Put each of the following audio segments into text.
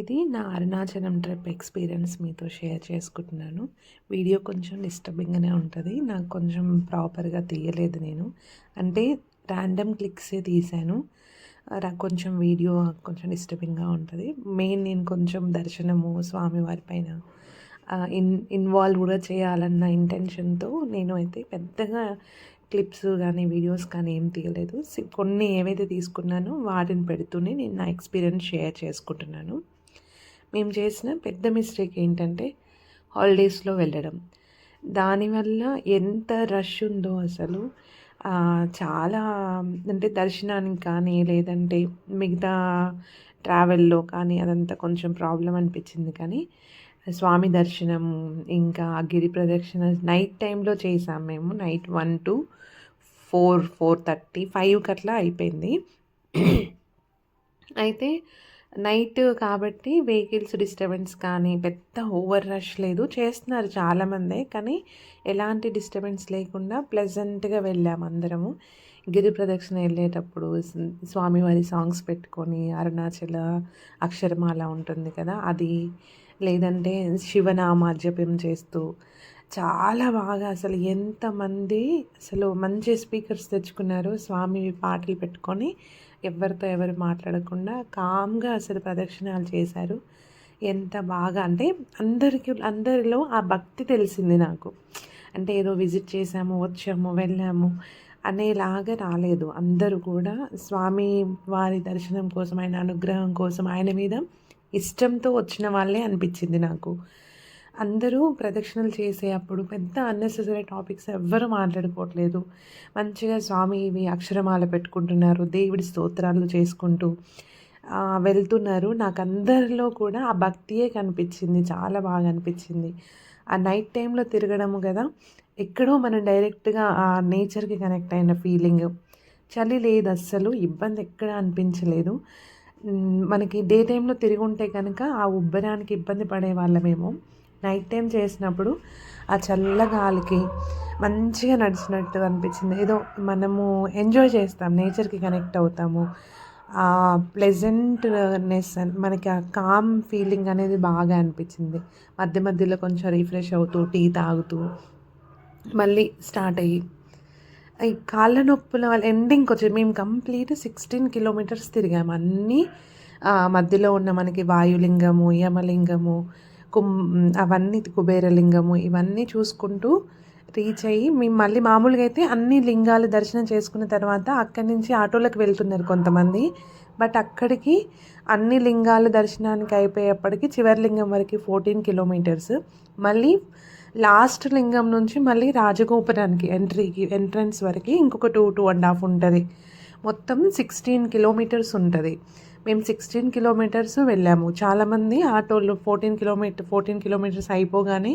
ఇది నా Arunachalam trip experience మీతో షేర్ చేసుకుంటున్నాను. వీడియో కొంచెం డిస్టర్బింగ్గానే ఉంటుంది. నాకు కొంచెం ప్రాపర్గా తీయలేదు నేను. అంటే ర్యాండమ్ క్లిక్సే తీశాను. కొంచెం వీడియో కొంచెం డిస్టర్బింగ్గా ఉంటుంది. మెయిన్ నేను కొంచెం దర్శనము స్వామివారి పైన ఇన్ ఇన్వాల్వ్ కూడా చేయాలన్న ఇంటెన్షన్తో నేను అయితే పెద్దగా క్లిప్స్ కానీ వీడియోస్ కానీ ఏం తీయలేదు. కొన్ని ఏవైతే తీసుకున్నానో వాటిని పెడుతూనే నేను నా ఎక్స్పీరియన్స్ షేర్ చేసుకుంటున్నాను. మేము చేసిన పెద్ద మిస్టేక్ ఏంటంటే హాలిడేస్లో వెళ్ళడం. దానివల్ల ఎంత రష్ ఉందో అసలు చాలా అంటే దర్శనానికి కానీ లేదంటే మిగతా ట్రావెల్లో కానీ అదంతా కొంచెం ప్రాబ్లం అనిపించింది. కానీ స్వామి దర్శనం ఇంకా గిరి ప్రదక్షిణ నైట్ టైంలో చేసాం మేము. Night one two four four thirty ఫైవ్కి అట్లా అయిపోయింది. అయితే నైట్ కాబట్టి వెహికల్స్ డిస్టర్బెన్స్ కానీ పెద్ద ఓవర్ రష్ లేదు. చేస్తున్నారు చాలామందే కానీ ఎలాంటి డిస్టర్బెన్స్ లేకుండా ప్లెజెంట్గా వెళ్ళాము అందరము. గిరి ప్రదక్షిణ వెళ్ళేటప్పుడు స్వామివారి సాంగ్స్ పెట్టుకొని అరుణాచల అక్షరమాల ఉంటుంది కదా అది లేదంటే శివనామ జపం చేస్తూ చాలా బాగా అసలు ఎంతమంది అసలు మంచి స్పీకర్స్ తెచ్చుకున్నారు స్వామి పాటలు పెట్టుకొని ఎవరితో ఎవరు మాట్లాడకుండా కామ్గా అసలు ప్రదక్షిణాలు చేశారు. ఎంత బాగా అంటే అందరికి అందరిలో ఆ భక్తి తెలిసింది నాకు. అంటే ఏదో విజిట్ చేసాము వచ్చాము వెళ్ళాము అనేలాగా రాలేదు. అందరూ కూడా స్వామి వారి దర్శనం కోసం ఆయన అనుగ్రహం కోసం ఆయన మీద ఇష్టంతో వచ్చిన వాళ్ళే అనిపించింది నాకు. అందరూ ప్రదక్షిణలు చేసే అప్పుడు పెద్ద అన్నెసెసరీ టాపిక్స్ ఎవ్వరూ మాట్లాడుకోవట్లేదు. మంచిగా స్వామి ఇవి అక్షరమాల పెట్టుకుంటున్నారు దేవుడి స్తోత్రాలు చేసుకుంటూ వెళ్తున్నారు. నాకు అందరిలో కూడా ఆ భక్తియే కనిపించింది చాలా బాగా అనిపించింది. ఆ నైట్ టైంలో తిరగడము కదా ఎక్కడో మనం డైరెక్ట్గా ఆ నేచర్కి కనెక్ట్ అయిన ఫీలింగ్ చలి లేదు అస్సలు ఇబ్బంది ఎక్కడ అనిపించలేదు. మనకి డే టైంలో తిరిగి ఉంటే కనుక ఆ ఉబ్బరానికి ఇబ్బంది పడే వాళ్ళమేమో. నైట్ టైం చేసినప్పుడు ఆ చల్ల గాలికి మంచిగా నడిచినట్టు అనిపించింది. ఏదో మనము ఎంజాయ్ చేస్తాం నేచర్కి కనెక్ట్ అవుతాము. ఆ ప్లెజెంట్నెస్ మనకి ఆ కామ్ ఫీలింగ్ అనేది బాగా అనిపించింది. మధ్య మధ్యలో కొంచెం రిఫ్రెష్ అవుతూ టీ తాగుతూ మళ్ళీ స్టార్ట్ అయ్యి. ఈ కాళ్ళ నొప్పుల వల్ల ఎండింగ్కి వచ్చి మేము కంప్లీట్ సిక్స్టీన్ కిలోమీటర్స్ తిరిగాము. అన్నీ మధ్యలో ఉన్న మనకి వాయులింగము యమలింగము కుం అవన్నీ కుబేరలింగము ఇవన్నీ చూసుకుంటూ రీచ్ అయ్యి మేము మళ్ళీ మామూలుగా అయితే అన్ని లింగాలు దర్శనం చేసుకున్న తర్వాత అక్కడి నుంచి ఆటోలకు వెళ్తున్నారు కొంతమంది. బట్ అక్కడికి అన్ని లింగాలు దర్శనానికి అయిపోయేప్పటికి చివరి లింగం వరకు ఫోర్టీన్ కిలోమీటర్స్ మళ్ళీ లాస్ట్ లింగం నుంచి మళ్ళీ రాజగోపురానికి ఎంట్రీకి ఎంట్రన్స్ వరకు ఇంకొక టూ టూ అండ్ హాఫ్ ఉంటుంది. మొత్తం సిక్స్టీన్ కిలోమీటర్స్ ఉంటుంది. మేము సిక్స్టీన్ కిలోమీటర్స్ వెళ్ళాము. చాలామంది ఆటోలు ఫోర్టీన్ కిలోమీటర్ ఫోర్టీన్ కిలోమీటర్స్ అయిపోగానే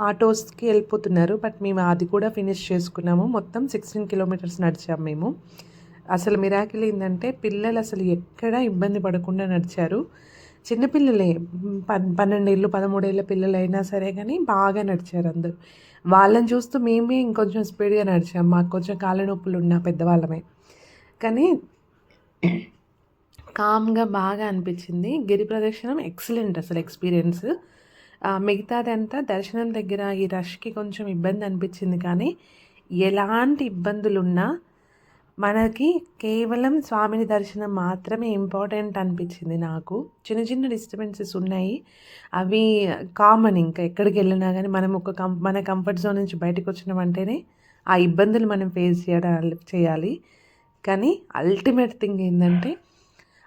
ఆటోస్కి వెళ్ళిపోతున్నారు. బట్ మేము అది కూడా ఫినిష్ చేసుకున్నాము. మొత్తం సిక్స్టీన్ కిలోమీటర్స్ నడిచాము మేము. అసలు మిరాకిల్ ఏంటంటే పిల్లలు అసలు ఎక్కడ ఇబ్బంది పడకుండా నడిచారు. చిన్నపిల్లలే పన్ పన్నెండేళ్ళు పదమూడేళ్ళ పిల్లలు అయినా సరే కానీ బాగా నడిచారు అందరూ. వాళ్ళని చూస్తూ మేమే ఇంకొంచెం స్పీడ్గా నడిచాం. మాకు కొంచెం కాళ్ళ నొప్పులు ఉన్న పెద్దవాళ్ళమే. కానీ కామ్గా బాగా అనిపించింది. గిరి ప్రదక్షిణం ఎక్సలెంట్ అసలు ఎక్స్పీరియన్స్. మిగతాదంతా దర్శనం దగ్గర ఈ రష్కి కొంచెం ఇబ్బంది అనిపించింది కానీ ఎలాంటి ఇబ్బందులున్నా మనకి కేవలం స్వామిని దర్శనం మాత్రమే ఇంపార్టెంట్ అనిపించింది నాకు. చిన్న చిన్న డిస్టర్బెన్సెస్ ఉన్నాయి. అవి కామన్ ఇంకా ఎక్కడికి వెళ్ళినా కానీ మనం ఒక కం మన కంఫర్ట్ జోన్ నుంచి బయటకు వచ్చినామంటేనే ఆ ఇబ్బందులు మనం ఫేస్ చేయడం చేయాలి. కానీ అల్టిమేట్ థింగ్ ఏంటంటే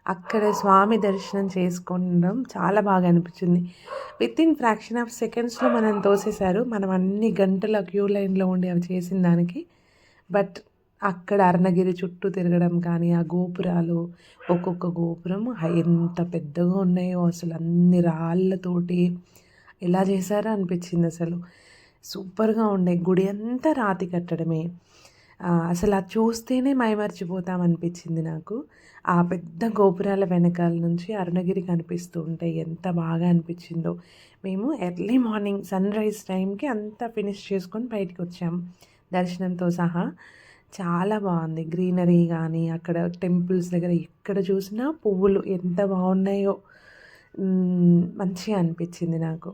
అక్కడ స్వామి దర్శనం చేసుకోవడం చాలా బాగా అనిపించింది. విత్ ఇన్ ఫ్రాక్షన్ ఆఫ్ సెకండ్స్లో మనం తోసేశారు. మనం అన్ని గంటల క్యూ లైన్లో ఉండి అవి చేసిన దానికి. బట్ అక్కడ అరుణగిరి చుట్టూ తిరగడం కానీ ఆ గోపురాలు ఒక్కొక్క గోపురం ఎంత పెద్దగా ఉన్నాయో అసలు అన్ని రాళ్ళతోటి ఎలా చేశారో అనిపించింది అసలు. సూపర్గా ఉండే గుడి అంతా రాతి కట్టడమే. అసలు అది చూస్తేనే మైమర్చిపోతాం అనిపించింది నాకు. ఆ పెద్ద గోపురాల వెనకాల నుంచి అరుణగిరి కనిపిస్తూ ఉంటే ఎంత బాగా అనిపించిందో. మేము ఎర్లీ మార్నింగ్ సన్ రైజ్ టైంకి అంతా ఫినిష్ చేసుకొని బయటికి వచ్చాం. దర్శనంతో సహా. చాలా బాగుంది. గ్రీనరీ కానీ అక్కడ టెంపుల్స్ దగ్గర ఎక్కడ చూసినా పువ్వులు ఎంత బాగున్నాయో మంచిగా అనిపించింది నాకు.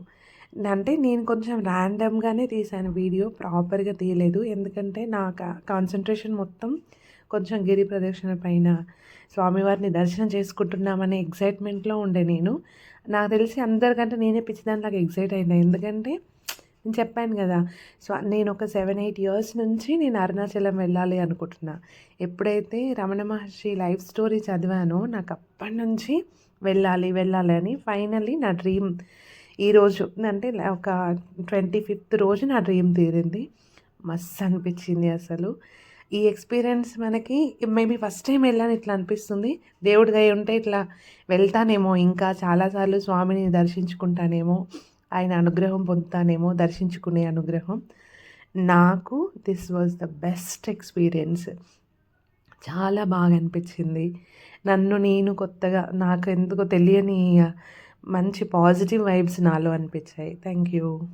అంటే నేను కొంచెం ర్యాండమ్‌గానే తీశాను వీడియో. ప్రాపర్‌గా తీయలేదు. ఎందుకంటే నా కాన్సన్ట్రేషన్ మొత్తం కొంచెం గిరి ప్రదక్షిణ పైన, స్వామివారిని దర్శనం చేసుకుంటున్నామనే ఎగ్జైట్మెంట్లో ఉండే నేను. నాకు తెలిసి అందరికంటే నేనే పిచ్చిదానిలాగా ఎగ్జైట్ అయినా. ఎందుకంటే నేను చెప్పాను కదా సో, నేనొక 7, 8 ఇయర్స్ నుంచి నేను అరుణాచలం వెళ్ళాలి అనుకుంటున్నా. ఎప్పుడైతే రమణ మహర్షి లైఫ్ స్టోరీ చదివానో నాకప్పటి నుంచి వెళ్ళాలి, వెళ్ళాలి అని ఫైనల్లీ నా డ్రీమ్ ఈరోజు అంటే ఒక 25థ్ రోజు నా డ్రీమ్ తీరింది. మస్తు అనిపించింది అసలు. ఈ ఎక్స్‌పీరియన్స్ మనకి మేబీ ఫస్ట్ టైం వెళ్ళాను ఇట్లా అనిపిస్తుంది. దేవుడి దయ ఉంటే ఇట్లా వెళ్తానేమో ఇంకా చాలాసార్లు స్వామిని దర్శించుకుంటానేమో, ఆయన అనుగ్రహం పొందుతానేమో, దర్శించుకునే అనుగ్రహం. నాకు this was the best experience. చాలా బాగా అనిపించింది. నన్ను నేను కొత్తగా నాకు ఎందుకో తెలియని మంచి పాజిటివ్ వైబ్స్ నాలో అనిపించాయి. Thank you.